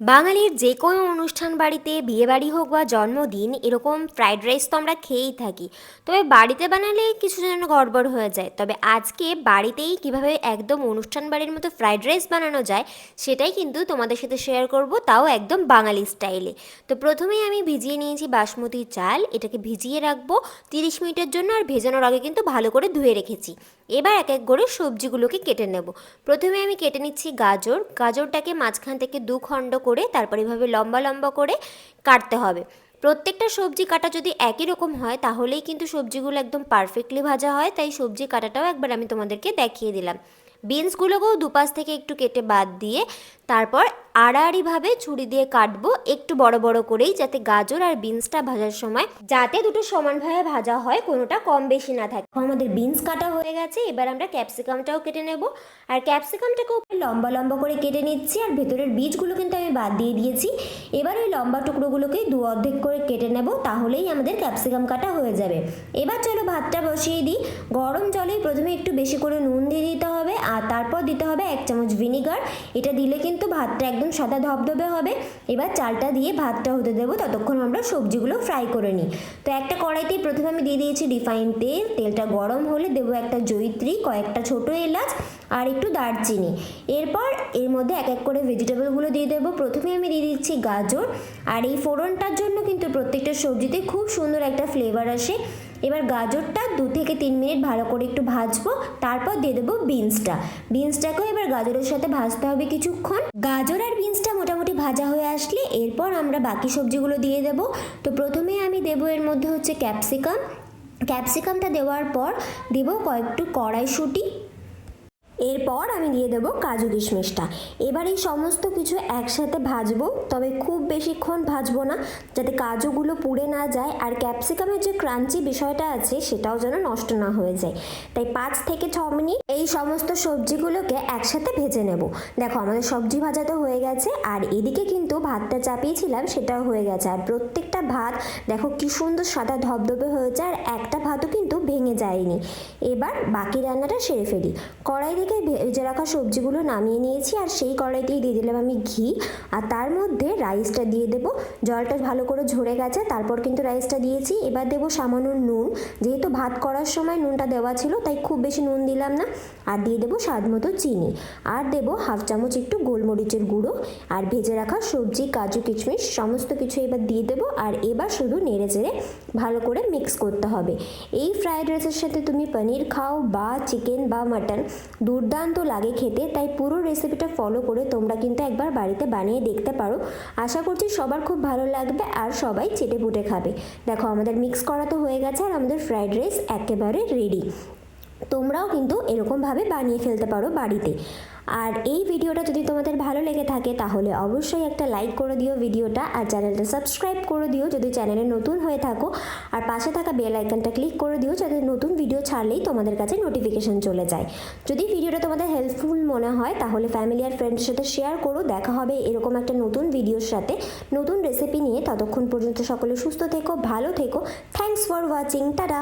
বাঙালির যে কোনো অনুষ্ঠান বাড়িতে বিয়েবাড়ি হোক বা জন্মদিন, এরকম ফ্রাইড রাইস তো আমরা খেয়েই থাকি। তবে বাড়িতে বানালে কিছু যেন গড়বড় হয়ে যায়। তবে আজকে বাড়িতেই কীভাবে একদম অনুষ্ঠান বাড়ির মতো ফ্রাইড রাইস বানানো যায়, সেটাই কিন্তু তোমাদের সাথে শেয়ার করব, তাও একদম বাঙালি স্টাইলে। তো প্রথমেই আমি ভিজিয়ে নিয়েছি বাসমতি চাল, এটাকে ভিজিয়ে রাখব তিরিশ মিনিটের জন্য আর ভেজানোর আগে কিন্তু ভালো করে ধুয়ে রেখেছি। এবার এক এক করে সবজিগুলোকে কেটে নেব। প্রথমে আমি কেটে নিচ্ছি গাজর। গাজরটাকে মাঝখান থেকে দু খণ্ড করে তারপর এভাবে লম্বা লম্বা করে কাটতে হবে। প্রত্যেকটা সবজি কাটা যদি একই রকম হয়, তাহলেই কিন্তু সবজিগুলো একদম পারফেক্টলি ভাজা হয়। তাই সবজি কাটাটাও একবার আমি তোমাদেরকে দেখিয়ে দিলাম। বিনসগুলোকেও দুপাশ থেকে একটু কেটে বাদ দিয়ে তারপর আড়াআড়িভাবে ছুরি দিয়ে কাটবো একটু বড় বড় করেই যাতে গাজর আর বিনসটা ভাজার সময় যাতে দুটো সমানভাবে ভাজা হয়, কোনোটা কম বেশি না থাকে। আমাদের বিনস কাটা হয়ে গেছে, এবার আমরা ক্যাপসিকামটাও কেটে নেব। আর ক্যাপসিকামটাকেও লম্বা লম্বা করে কেটে নিচ্ছি, আর ভেতরের বীজগুলো কিন্তু আমি বাদ দিয়ে দিয়েছি। এবার ওই লম্বা টুকরোগুলোকে দু অর্ধেক করে কেটে নেব, তাহলেই আমাদের ক্যাপসিকাম কাটা হয়ে যাবে। এবার চলো ভাতটা বসিয়ে দিই। গরম প্রথমে একটু বেশি করে নুন দিয়ে দিতে হবে আর তারপর দিতে হবে এক চামচ ভিনিগার। এটা দিলে কিন্তু ভাতটা একদম সাদা ধবধবে হবে। এবার চালটা দিয়ে ভাতটা হতে দেবো ততক্ষণ আমরা সবজিগুলো ফ্রাই করে নিই। তো একটা কড়াইতেই প্রথমে আমি দিয়ে দিয়েছি রিফাইন তেল। তেলটা গরম হলে দেবো একটা জয়িত্রী, কয়েকটা ছোট এলাচ আর একটু দারচিনি। এরপর এর মধ্যে এক এক করে ভেজিটেবলগুলো দিয়ে দেবো। প্রথমে আমি দিয়ে দিচ্ছি গাজর। আর এই ফোড়নটার জন্য কিন্তু প্রত্যেকটা সবজিতে খুব সুন্দর একটা ফ্লেভার আসে। এবার গাজরটা দু থেকে তিন মিনিট ভালো করে একটু ভাজবো, তারপর দিয়ে দেবো বিনসটা বিনসটাকেও এবার গাজরের সাথে ভাজতে হবে কিছুক্ষণ। গাজর আর বিনসটা মোটামুটি ভাজা হয়ে আসলে এরপর আমরা বাকি সবজিগুলো দিয়ে দেব। তো প্রথমে আমি দেবো এর মধ্যে হচ্ছে ক্যাপসিকাম ক্যাপসিকামটা দেওয়ার পর দেবো কয়েকটু কড়াইশুঁটি। এরপর আমি দিয়ে দেবো কাজু কিশমিশটা। এবার এই সমস্ত কিছু একসাথে ভাজবো, তবে খুব বেশিক্ষণ ভাজবো না, যাতে কাজুগুলো পুড়ে না যায় আর ক্যাপসিকামের যে ক্রাঞ্চি বিষয়টা আছে সেটাও যেন নষ্ট না হয়ে যায়। তাই পাঁচ থেকে ছ মিনিট এই সমস্ত সবজিগুলোকে একসাথে ভেজে নেব। দেখো, আমাদের সবজি ভাজা তো হয়ে গেছে, আর এদিকে কিন্তু ভাতটা চাপিয়েছিলাম, সেটাও হয়ে গেছে। আর প্রত্যেকটা ভাত, দেখো কি সুন্দর সাদা ধবধবে হয়েছে, আর একটা ভাতও কিন্তু ভেঙে যায়নি। এবার বাকি রান্নাটা সেরে ফেলি। কড়াই থেকে ভেজে রাখা সবজিগুলো নামিয়ে নিয়েছি আর সেই কড়াইতেই দিয়ে দিলাম আমি ঘি। আর তার মধ্যে রাইসটা দিয়ে দেব। জলটা ভালো করে ঝরে গেছে, তারপর কিন্তু রাইসটা দিয়েছি। এবার দেবো সামান্য নুন। যেহেতু ভাত করার সময় নুনটা দেওয়া ছিল, তাই খুব বেশি নুন দিলাম না। আর দিয়ে দেবো স্বাদ মতো চিনি। আর দেবো হাফ চামচ একটু গোলমরিচের গুঁড়ো। আর ভেজে রাখা সবজি, কাজু, কিশমিশ, সমস্ত কিছু এবার দিয়ে দেবো। আর এবার শুধু নেড়ে চেড়ে ভালো করে মিক্স করতে হবে। এই ফ্রায়েড রাইসের সাথে তুমি পনির খাও বা চিকেন বা মাটন দুর্দান্ত লাগে খেতে, তাই পুরো রেসিপিটা ফলো করে তোমরা কিন্তু একবার বাড়িতে বানিয়ে দেখতে পারো। আশা করছি সবার খুব ভালো লাগবে আর সবাই চেটে পুটে খাবে। দেখো, আমাদের মিক্স করা তো হয়ে গেছে আর আমাদের ফ্রায়েড রাইস একেবারে রেডি তোমরাও কিন্তু এরকমভাবে বানিয়ে ফেলতে পারো বাড়িতে। আর এই ভিডিওটা যদি তোমাদের ভালো লেগে থাকে, তাহলে অবশ্যই একটা লাইক করে দিও ভিডিওটা আর চ্যানেলটা সাবস্ক্রাইব করে দিও যদি চ্যানেলে নতুন হয়ে থাকো। আর পাশে থাকা বেল আইকনটা ক্লিক করে দিও যাতে নতুন ভিডিও ছাড়লেই তোমাদের কাছে নোটিফিকেশন চলে যায়। যদি ভিডিওটা তোমাদের হেল্পফুল মনে হয়, তাহলে ফ্যামিলি আর ফ্রেন্ডের সাথে শেয়ার করো। দেখা হবে এরকম একটা নতুন ভিডিওর সাথে। নতুন রেসিপি নিয়ে ততক্ষণ পর্যন্ত সকলে সুস্থ থেকো, ভালো থেকো। Thanks for watching tata